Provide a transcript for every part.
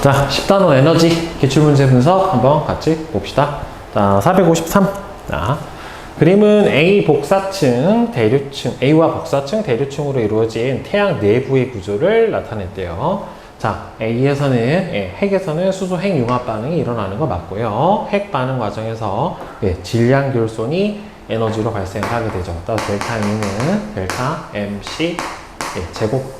자, 10단원 에너지 기출문제 분석 한번 같이 봅시다. 자, 453. 자, 그림은 A 복사층, 대류층, A와 복사층, 대류층으로 이루어진 태양 내부의 구조를 나타냈대요. 자, A에서는, 예, 핵에서는 수소 핵 융합 반응이 일어나는 거 맞고요. 핵 반응 과정에서 예, 질량 결손이 에너지로 발생하게 되죠. 따라서 델타 E는 델타 MC 예, 제곱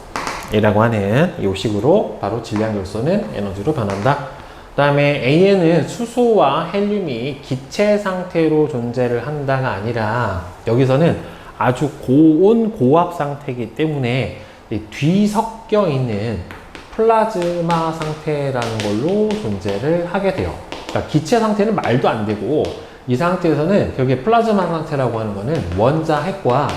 이라고 하는 이 식으로 바로 질량 결손은 에너지로 변한다. 그 다음에 A에는 수소와 헬륨이 기체 상태로 존재를 한다가 아니라 여기서는 아주 고온 고압 상태이기 때문에 이 뒤섞여 있는 플라즈마 상태라는 걸로 존재를 하게 돼요. 그러니까 기체 상태는 말도 안 되고 이 상태에서는 여기 플라즈마 상태라고 하는 거는 원자 핵과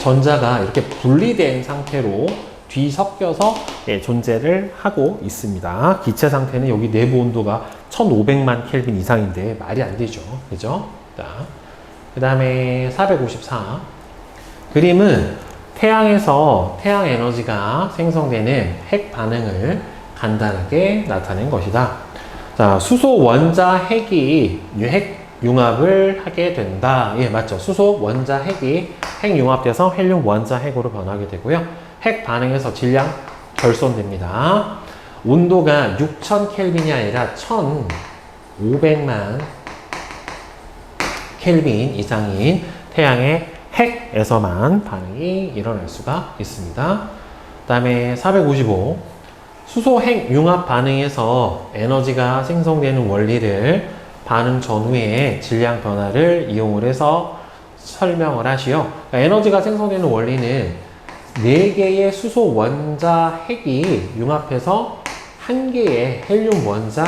전자가 이렇게 분리된 상태로 뒤섞여서 예, 존재를 하고 있습니다. 기체 상태는 여기 내부 온도가 1500만 켈빈 이상인데 말이 안 되죠. 그죠? 그 다음에 454. 그림은 태양에서 태양 에너지가 생성되는 핵 반응을 간단하게 나타낸 것이다. 자, 수소 원자 핵이 핵 융합을 하게 된다. 예, 맞죠. 수소 원자 핵이 핵 융합돼서 헬륨 원자 핵으로 변하게 되고요. 핵 반응에서 질량 결손됩니다. 온도가 6000 켈빈이 아니라 1500만 켈빈 이상인 태양의 핵에서만 반응이 일어날 수가 있습니다. 그 다음에 455. 수소 핵 융합 반응에서 에너지가 생성되는 원리를 반응 전후의 질량 변화를 이용을 해서 설명을 하시오. 그러니까 에너지가 생성되는 원리는 4개의 수소 원자 핵이 융합해서 한 개의 헬륨 원자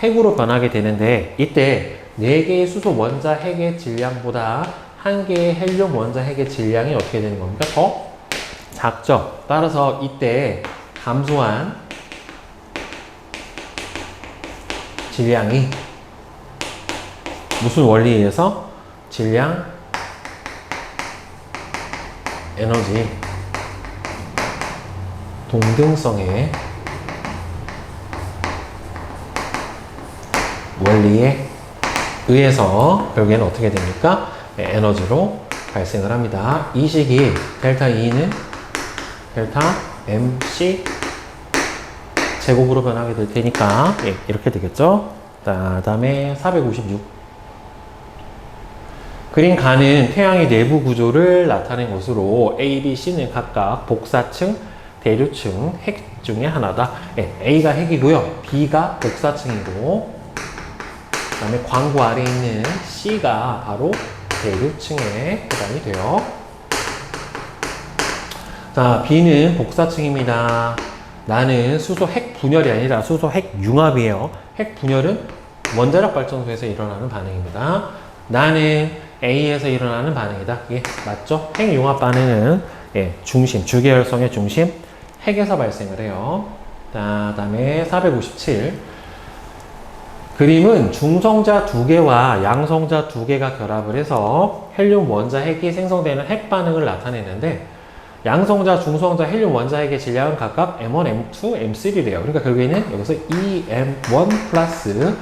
핵으로 변하게 되는데 이때 4개의 수소 원자 핵의 질량보다 한 개의 헬륨 원자 핵의 질량이 어떻게 되는 겁니까? 더 작죠. 따라서 이때 감소한 질량이 무슨 원리에 의해서 질량 에너지 동등성의 원리에 의해서 결국에는 어떻게 됩니까? 네, 에너지로 발생을 합니다. 이 식이 델타 E는 델타 MC 제곱으로 변하게 될 테니까 예, 이렇게 되겠죠. 그 다음에 456 그림 가는 태양의 내부 구조를 나타낸 것으로 A, B, C는 각각 복사층, 대류층, 핵 중에 하나다. 예, A가 핵이고요. B가 복사층이고 그 다음에 광구 아래에 있는 C가 바로 대류층에 해당이 돼요. 자, B는 복사층입니다. 나는 수소 핵 분열이 아니라 수소 핵 융합이에요. 핵 분열은 원자력 발전소에서 일어나는 반응입니다. 나는 A에서 일어나는 반응이다. 예, 맞죠? 핵 융합 반응은 예, 중심, 주계열성의 중심, 핵에서 발생을 해요. 자, 다음에 457. 그림은 중성자 두 개와 양성자 두 개가 결합을 해서 헬륨 원자 핵이 생성되는 핵 반응을 나타내는데 양성자, 중성자, 헬륨 원자 핵의 질량은 각각 M1, M2, M3래요. 그러니까 결국에는 여기서 EM1 플러스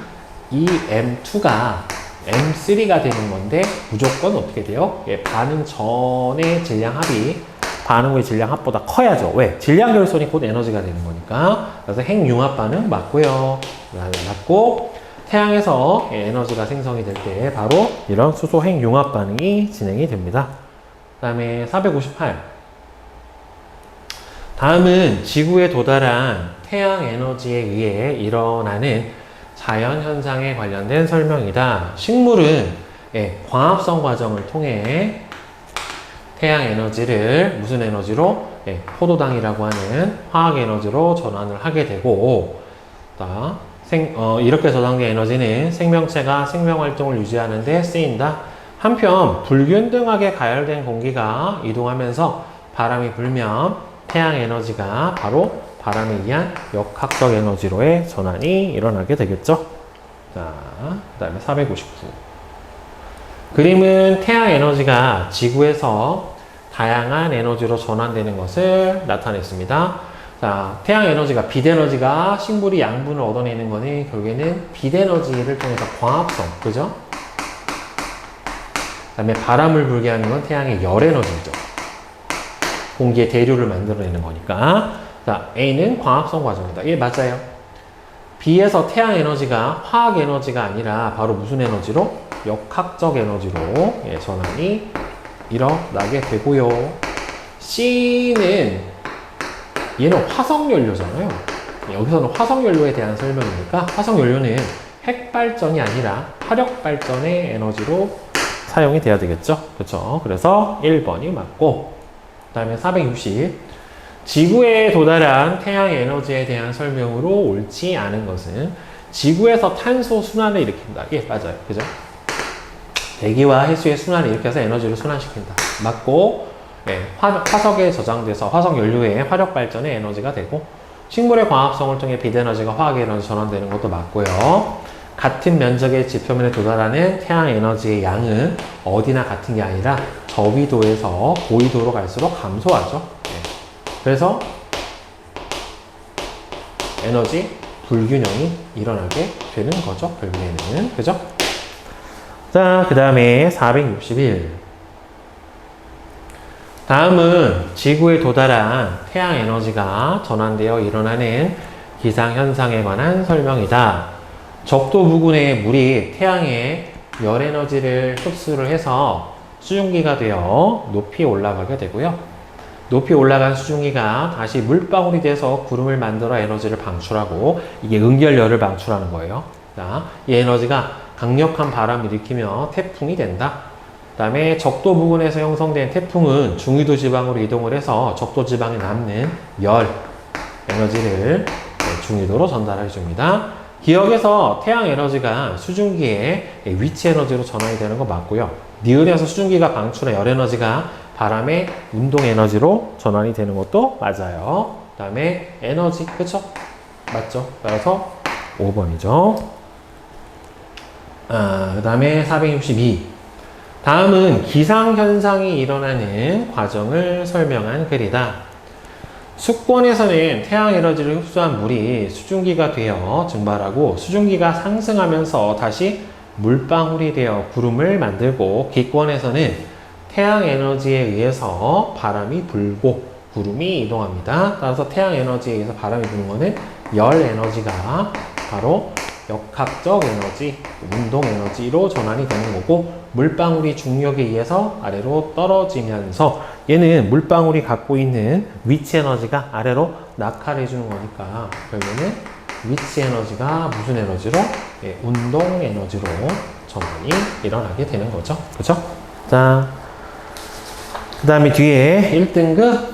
EM2가 M3가 되는 건데 무조건 어떻게 돼요? 예, 반응 전의 질량 합이 반응 후의 질량 합보다 커야죠. 왜? 질량 결손이 곧 에너지가 되는 거니까. 그래서 핵융합 반응 맞고요. 맞고 태양에서 에너지가 생성이 될 때 바로 이런 수소 핵융합 반응이 진행이 됩니다. 그 다음에 458. 다음은 지구에 도달한 태양 에너지에 의해 일어나는 자연 현상에 관련된 설명이다. 식물은 예, 광합성 과정을 통해 태양 에너지를 무슨 에너지로 예, 포도당이라고 하는 화학 에너지로 전환을 하게 되고 자, 생, 어, 이렇게 저장된 에너지는 생명체가 생명 활동을 유지하는 데 쓰인다. 한편 불균등하게 가열된 공기가 이동하면서 바람이 불면 태양 에너지가 바로 바람에 의한 역학적 에너지로의 전환이 일어나게 되겠죠. 자, 그 다음에 459. 그림은 태양 에너지가 지구에서 다양한 에너지로 전환되는 것을 나타냈습니다. 자, 태양 에너지가 빛 에너지가 식물이 양분을 얻어내는 거는 결국에는 빛 에너지를 통해서 광합성, 그죠? 그 다음에 바람을 불게 하는 건 태양의 열 에너지죠. 공기의 대류를 만들어내는 거니까. 자, A는 광합성 과정이다. 예, 맞아요. B에서 태양 에너지가 화학 에너지가 아니라 바로 무슨 에너지로? 역학적 에너지로 예, 전환이 일어나게 되고요. C는 얘는 화석 연료잖아요. 여기서는 화석 연료에 대한 설명이니까 화석 연료는 핵 발전이 아니라 화력 발전의 에너지로 사용이 돼야 되겠죠. 그렇죠. 그래서 1번이 맞고 그 다음에 460 지구에 도달한 태양 에너지에 대한 설명으로 옳지 않은 것은 지구에서 탄소 순환을 일으킨다. 예, 맞아요. 그죠? 대기와 해수의 순환을 일으켜서 에너지를 순환시킨다. 맞고, 예, 화, 화석에 저장돼서 화석 연료의 화력 발전의 에너지가 되고, 식물의 광합성을 통해 빛 에너지가 화학 에너지 전환되는 것도 맞고요. 같은 면적의 지표면에 도달하는 태양 에너지의 양은 어디나 같은 게 아니라 저위도에서 고위도로 갈수록 감소하죠. 예. 그래서 에너지 불균형이 일어나게 되는 거죠. 결국에는. 그죠? 자, 그 다음에 461. 다음은 지구에 도달한 태양 에너지가 전환되어 일어나는 기상현상에 관한 설명이다. 적도 부근의 물이 태양의 열 에너지를 흡수를 해서 수증기가 되어 높이 올라가게 되고요. 높이 올라간 수증기가 다시 물방울이 돼서 구름을 만들어 에너지를 방출하고 이게 응결열을 방출하는 거예요. 자, 이 에너지가 강력한 바람을 일으키며 태풍이 된다. 그 다음에 적도 부근에서 형성된 태풍은 중위도 지방으로 이동을 해서 적도 지방에 남는 열 에너지를 중위도로 전달해 줍니다. 기억에서 태양 에너지가 수증기의 위치 에너지로 전환이 되는 거 맞고요. 니은에서 수증기가 방출한 열 에너지가 바람의 운동 에너지로 전환이 되는 것도 맞아요. 그 다음에 에너지, 그쵸? 맞죠? 따라서 5번이죠. 아, 그 다음에 462. 다음은 기상현상이 일어나는 과정을 설명한 글이다. 수권에서는 태양 에너지를 흡수한 물이 수증기가 되어 증발하고 수증기가 상승하면서 다시 물방울이 되어 구름을 만들고 기권에서는 태양 에너지에 의해서 바람이 불고 구름이 이동합니다. 따라서 태양 에너지에 의해서 바람이 부는 것은 열 에너지가 바로 역학적 에너지, 운동 에너지로 전환이 되는 거고 물방울이 중력에 의해서 아래로 떨어지면서 얘는 물방울이 갖고 있는 위치 에너지가 아래로 낙하해 주는 거니까 결국에는 위치 에너지가 무슨 에너지로? 예, 운동 에너지로 전환이 일어나게 되는 거죠. 그죠? 자, 그 다음에 뒤에 1등급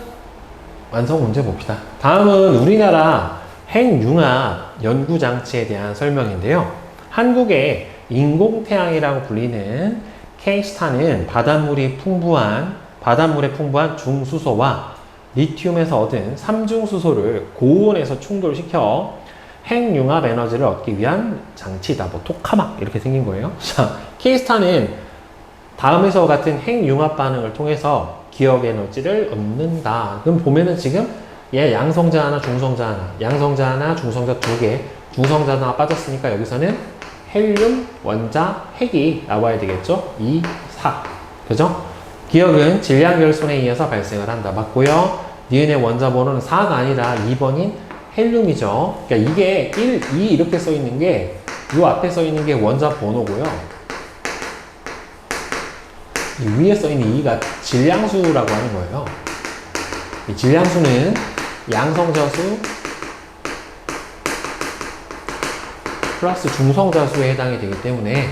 완성 문제 봅시다. 다음은 우리나라 핵융합 연구장치에 대한 설명인데요. 한국의 인공태양이라고 불리는 케이스타는 바닷물이 풍부한, 바닷물에 풍부한 중수소와 리튬에서 얻은 삼중수소를 고온에서 충돌시켜 핵융합 에너지를 얻기 위한 장치다. 뭐 토카막 이렇게 생긴 거예요. 자, 케이스타는 다음에서 같은 핵융합 반응을 통해서 기억 에너지를 얻는다. 그럼 보면은 지금 얘 양성자 하나, 중성자 하나, 양성자 하나, 중성자 두 개, 중성자 하나 빠졌으니까 여기서는 헬륨, 원자, 핵이 나와야 되겠죠? 2, 4. 그죠? 기억은 질량 결손에 의해서 발생을 한다. 맞고요. 니은의 원자 번호는 4가 아니라 2번인 헬륨이죠. 그러니까 이게 1, 2 이렇게 써 있는 게 이 앞에 써 있는 게 원자 번호고요. 이 위에 써 있는 2가 질량수라고 하는 거예요. 이 질량수는 양성자수 플러스 중성자수에 해당이 되기 때문에 네.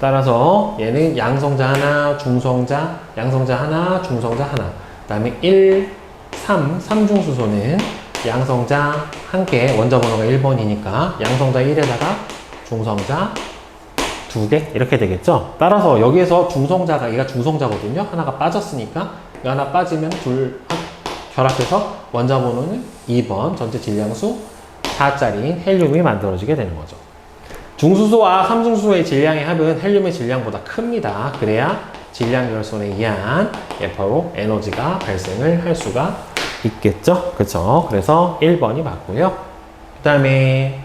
따라서 얘는 양성자 하나, 중성자, 양성자 하나, 중성자 하나 그 다음에 1, 3, 3중수소는 양성자 한 개, 원자 번호가 1번이니까 양성자 1에다가 중성자 두 개 이렇게 되겠죠. 따라서 여기에서 중성자가 얘가 중성자거든요. 하나가 빠졌으니까 이 하나 빠지면 둘 결합해서 원자 번호는 2번 전체 질량수 4짜리인 헬륨이 만들어지게 되는 거죠. 중수소와 삼중수소의 질량의 합은 헬륨의 질량보다 큽니다. 그래야 질량 결손에 의한 예, 바로 에너지가 발생을 할 수가 있겠죠? 그쵸? 그래서 1번이 맞고요. 그 다음에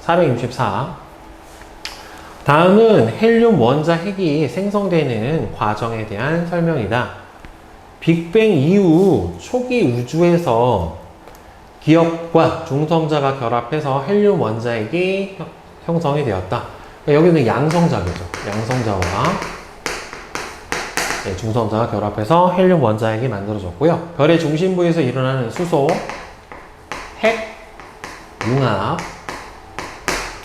464. 다음은 헬륨 원자 핵이 생성되는 과정에 대한 설명이다. 빅뱅 이후 초기 우주에서 기억과 중성자가 결합해서 헬륨 원자핵이 형- 형성이 되었다. 여기는 양성자겠죠. 양성자와 네, 중성자가 결합해서 헬륨 원자핵이 만들어졌고요. 별의 중심부에서 일어나는 수소, 핵, 융합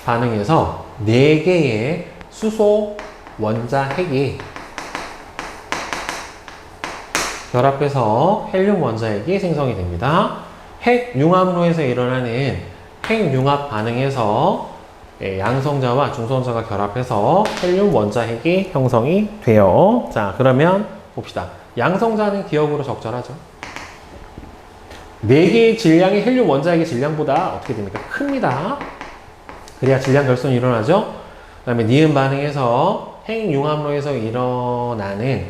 반응에서 4개의 수소 원자핵이 결합해서 헬륨 원자핵이 생성이 됩니다. 핵 융합로 해서 일어나는 핵 융합 반응에서 예, 양성자와 중성자가 결합해서 헬륨 원자핵이 형성이 돼요. 자, 그러면 봅시다. 양성자는 기억으로 적절하죠. 4개의 질량이 헬륨 원자핵의 질량보다 어떻게 됩니까? 큽니다. 그래야 질량 결손이 일어나죠. 그 다음에 니은 반응에서 핵융합로에서 일어나는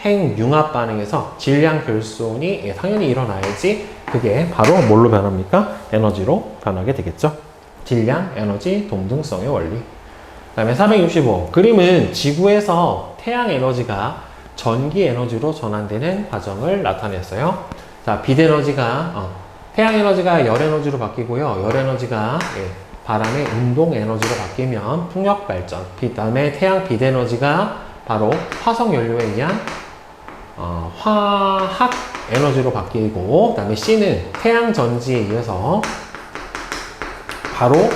핵융합 반응에서 질량 결손이 예, 당연히 일어나야지 그게 바로 뭘로 변합니까? 에너지로 변하게 되겠죠. 질량, 에너지, 동등성의 원리. 그 다음에 465. 그림은 지구에서 태양 에너지가 전기 에너지로 전환되는 과정을 나타냈어요. 자, 빛 에너지가, 어, 태양 에너지가 열 에너지로 바뀌고요. 열 에너지가 예, 바람의 운동 에너지로 바뀌면 풍력 발전. 그 다음에 태양 빛 에너지가 바로 화석 연료에 의한 어, 화학 에너지로 바뀌고, 그 다음에 C는 태양 전지에 의해서 바로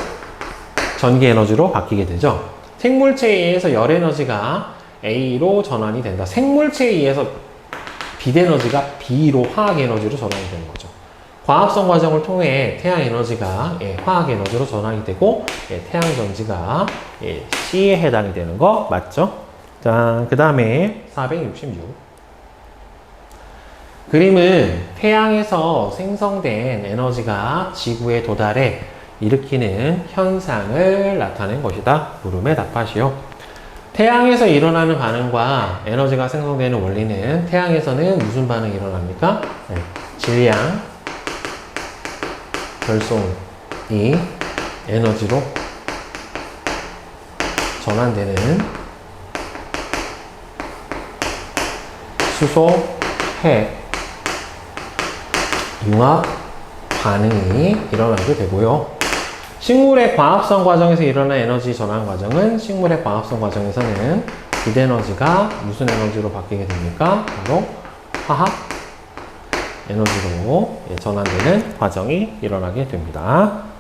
전기 에너지로 바뀌게 되죠. 생물체에 의해서 열 에너지가 A로 전환이 된다. 생물체에 의해서 빛 에너지가 B로 화학 에너지로 전환이 되는 거죠. 과합성 과정을 통해 태양 에너지가 예, 화학 에너지로 전환이 되고 예, 태양 전지가 예, C에 해당이 되는 거 맞죠? 자, 그 다음에 466. 그림은 태양에서 생성된 에너지가 지구에 도달해 일으키는 현상을 나타낸 것이다. 물음에 답하시오. 태양에서 일어나는 반응과 에너지가 생성되는 원리는 태양에서는 무슨 반응이 일어납니까? 네, 질량, 결손이 에너지로 전환되는 수소, 핵, 융합 반응이 일어나게 되고요. 식물의 과합성 과정에서 일어난 에너지 전환 과정은 식물의 과합성 과정에서는 빛 에너지가 무슨 에너지로 바뀌게 됩니까? 바로 화학 에너지로 예, 전환되는 과정이 일어나게 됩니다.